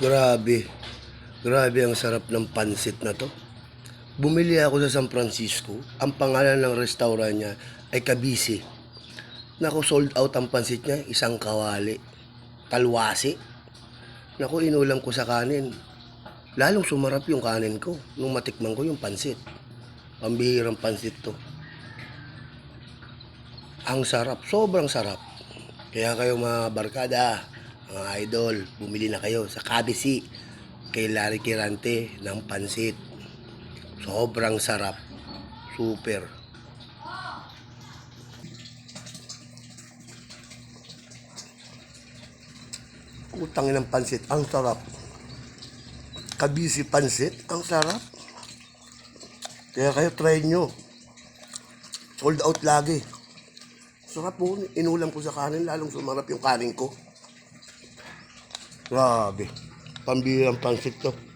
Grabe. Grabe ang sarap ng pansit na to. Bumili ako sa San Francisco. Ang pangalan ng restaurant niya ay Kabisi. Naku, sold out ang pansit niya. Isang kawali. Kalwasi. Naku, inulam ko sa kanin. Lalong sumarap yung kanin ko nung matikman ko yung pansit. Pambihirang pansit to. Ang sarap, sobrang sarap. Kaya kayo mga barkada, mga idol, bumili na kayo sa Kabisi kay Larry Kirante ng pansit. Sobrang sarap. Super. Utangin ng pansit, ang sarap. Kabisi pansit, ang sarap. Kaya kayo try nyo. Sold out lagi. Sarap po. Inulam ko sa kanin, lalong sumarap yung kanin ko. Grabe. Pambihirang pansit to.